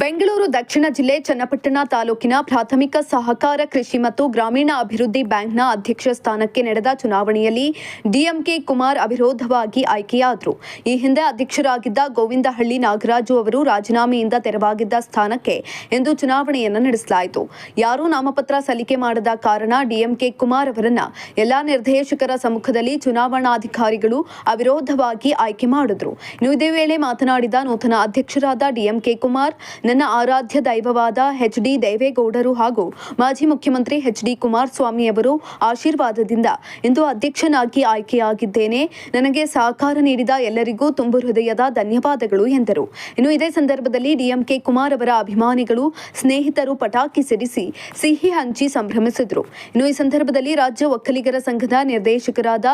ಬೆಂಗಳೂರು ದಕ್ಷಿಣ ಜಿಲ್ಲೆ ಚನ್ನಪಟ್ಟಣ ತಾಲೂಕಿನ ಪ್ರಾಥಮಿಕ ಸಹಕಾರ ಕೃಷಿ ಮತ್ತು ಗ್ರಾಮೀಣ ಅಭಿವೃದ್ಧಿ ಬ್ಯಾಂಕ್ನ ಅಧ್ಯಕ್ಷ ಸ್ಥಾನಕ್ಕೆ ನಡೆದ ಚುನಾವಣೆಯಲ್ಲಿ ಡಿಎಂಕೆ ಕುಮಾರ್ ಅವಿರೋಧವಾಗಿ ಆಯ್ಕೆಯಾದರು. ಈ ಹಿಂದೆ ಅಧ್ಯಕ್ಷರಾಗಿದ್ದ ಗೋವಿಂದಹಳ್ಳಿ ನಾಗರಾಜು ಅವರು ರಾಜೀನಾಮೆಯಿಂದ ತೆರವಾಗಿದ್ದ ಸ್ಥಾನಕ್ಕೆ ಇಂದು ಚುನಾವಣೆಯನ್ನು ನಡೆಸಲಾಯಿತು. ಯಾರೂ ನಾಮಪತ್ರ ಸಲ್ಲಿಕೆ ಮಾಡದ ಕಾರಣ ಡಿಎಂಕೆ ಕುಮಾರ್ ಅವರನ್ನ ಎಲ್ಲಾ ನಿರ್ದೇಶಕರ ಸಮ್ಮುಖದಲ್ಲಿ ಚುನಾವಣಾಧಿಕಾರಿಗಳು ಅವಿರೋಧವಾಗಿ ಆಯ್ಕೆ ಮಾಡಿದ್ರು. ಇನ್ನು ಇದೇ ವೇಳೆ ಮಾತನಾಡಿದ ನೂತನ ಅಧ್ಯಕ್ಷರಾದ ಡಿಎಂಕೆ ಕುಮಾರ್ ನನ್ನ ಆರಾಧ್ಯ ದೈವವಾದ ಎಚ್ ಡಿ ದೇವೇಗೌಡರು ಹಾಗೂ ಮಾಜಿ ಮುಖ್ಯಮಂತ್ರಿ ಎಚ್ ಡಿ ಕುಮಾರಸ್ವಾಮಿ ಅವರು ಆಶೀರ್ವಾದದಿಂದ ಇಂದು ಅಧ್ಯಕ್ಷನಾಗಿ ಆಯ್ಕೆಯಾಗಿದ್ದೇನೆ. ನನಗೆ ಸಹಕಾರ ನೀಡಿದ ಎಲ್ಲರಿಗೂ ತುಂಬು ಹೃದಯದ ಧನ್ಯವಾದಗಳು ಎಂದರು. ಇನ್ನು ಇದೇ ಸಂದರ್ಭದಲ್ಲಿ ಡಿಎಂಕೆ ಕುಮಾರ್ ಅವರ ಅಭಿಮಾನಿಗಳು, ಸ್ನೇಹಿತರು ಪಟಾಕಿ ಸಿಡಿಸಿ ಸಿಹಿ ಹಂಚಿ ಸಂಭ್ರಮಿಸಿದರು. ಇನ್ನು ಈ ಸಂದರ್ಭದಲ್ಲಿ ರಾಜ್ಯ ಒಕ್ಕಲಿಗರ ಸಂಘದ ನಿರ್ದೇಶಕರಾದ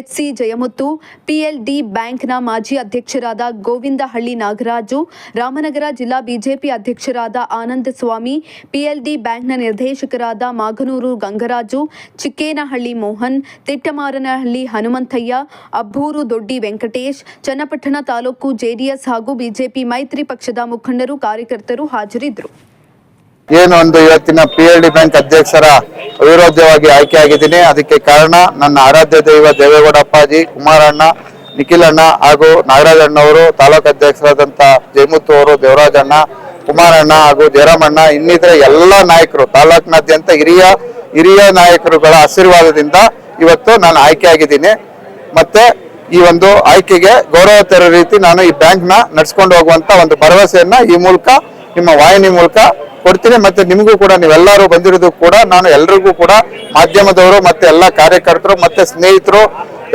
ಎಚ್ ಸಿ ಜಯಮುತ್ತು ಪಿಎಲ್ಡಿ ಬ್ಯಾಂಕ್ನ ಮಾಜಿ ಅಧ್ಯಕ್ಷರಾದ ಗೋವಿಂದಹಳ್ಳಿ ನಾಗರಾಜು, ರಾಮನಗರ ಜಿಲ್ಲಾ ಬಿಜೆಪಿ ಅಧ್ಯಕ್ಷರಾದ ಆನಂದ ಸ್ವಾಮಿ, ಪಿಎಲ್ಡಿ ಬ್ಯಾಂಕ್ನ ನಿರ್ದೇಶಕರಾದ ಮಾಗನೂರು ಗಂಗರಾಜು, ಚಿಕ್ಕೇನಹಳ್ಳಿ ಮೋಹನ್, ತಿಟ್ಟಮಾರನಹಳ್ಳಿ ಹನುಮಂತಯ್ಯ, ಅಬ್ಬೂರು ದೊಡ್ಡಿ ವೆಂಕಟೇಶ್, ಚನ್ನಪಟ್ಟಣ ತಾಲೂಕು ಜೆಡಿಎಸ್ ಹಾಗೂ ಬಿಜೆಪಿ ಮೈತ್ರಿ ಪಕ್ಷದ ಮುಖಂಡರು ಕಾರ್ಯಕರ್ತರು ಹಾಜರಿದ್ದರು. ಏನು ಒಂದು ಇವತ್ತಿನ ಪಿ ಎಲ್ ಡಿ ಬ್ಯಾಂಕ್ ಅಧ್ಯಕ್ಷರ ಅವಿರೋಧ್ಯವಾಗಿ ಆಯ್ಕೆಯಾಗಿದ್ದೀನಿ. ಅದಕ್ಕೆ ಕಾರಣ ನನ್ನ ಆರಾಧ್ಯ ದೈವ ದೇವೇಗೌಡ ಅಪ್ಪಾಜಿ, ಕುಮಾರಣ್ಣ, ನಿಖಿಲಣ್ಣ ಹಾಗೂ ನಾಗರಾಜಣ್ಣವರು, ತಾಲೂಕು ಅಧ್ಯಕ್ಷರಾದಂಥ ಜಯಮುತ್ತು ಅವರು, ದೇವರಾಜಣ್ಣ ಕುಮಾರಣ್ಣ ಹಾಗೂ ಜಯರಾಮಣ್ಣ, ಇನ್ನಿತರ ಎಲ್ಲ ನಾಯಕರು, ತಾಲೂಕಿನಾದ್ಯಂತ ಹಿರಿಯ ಹಿರಿಯ ನಾಯಕರುಗಳ ಆಶೀರ್ವಾದದಿಂದ ಇವತ್ತು ನಾನು ಆಯ್ಕೆಯಾಗಿದ್ದೀನಿ. ಮತ್ತೆ ಈ ಒಂದು ಆಯ್ಕೆಗೆ ಗೌರವ ತರೋ ರೀತಿ ನಾನು ಈ ಬ್ಯಾಂಕ್ನ ನಡ್ಸ್ಕೊಂಡು ಹೋಗುವಂತ ಒಂದು ಭರವಸೆಯನ್ನ ಈ ಮೂಲಕ, ನಿಮ್ಮ ವಾಹಿನಿ ಮೂಲಕ ಕೊಡ್ತೀನಿ. ಮತ್ತೆ ನಿಮಗೂ ಕೂಡ, ನೀವೆಲ್ಲರೂ ಬಂದಿರೋದು ಕೂಡ ನಾನು ಎಲ್ರಿಗೂ ಕೂಡ ಮಾಧ್ಯಮದವರು ಮತ್ತೆ ಎಲ್ಲ ಕಾರ್ಯಕರ್ತರು ಮತ್ತೆ ಸ್ನೇಹಿತರು,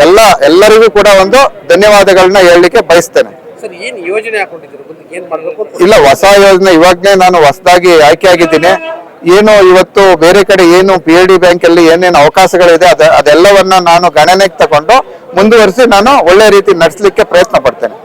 ಎಲ್ಲ, ಎಲ್ಲರಿಗೂ ಕೂಡ ಒಂದು ಧನ್ಯವಾದಗಳನ್ನ ಹೇಳಲಿಕ್ಕೆ ಬಯಸ್ತೇನೆ. ಇಲ್ಲ, ಹೊಸ ಯೋಜನೆ ಇವಾಗಲೇ ನಾನು ಹೊಸದಾಗಿ ಆಯ್ಕೆ ಆಗಿದ್ದೀನಿ. ಏನು ಇವತ್ತು ಬೇರೆ ಕಡೆ ಏನು ಪಿ ಎಲ್ ಡಿ ಬ್ಯಾಂಕ್ ಅಲ್ಲಿ ಏನೇನು ಅವಕಾಶಗಳಿದೆ, ಅದ ಅದೆಲ್ಲವನ್ನ ನಾನು ಗಣನೆಗೆ ತಗೊಂಡು ಮುಂದುವರಿಸಿ ನಾನು ಒಳ್ಳೆ ರೀತಿ ನಡೆಸಲಿಕ್ಕೆ ಪ್ರಯತ್ನ ಪಡ್ತೇನೆ.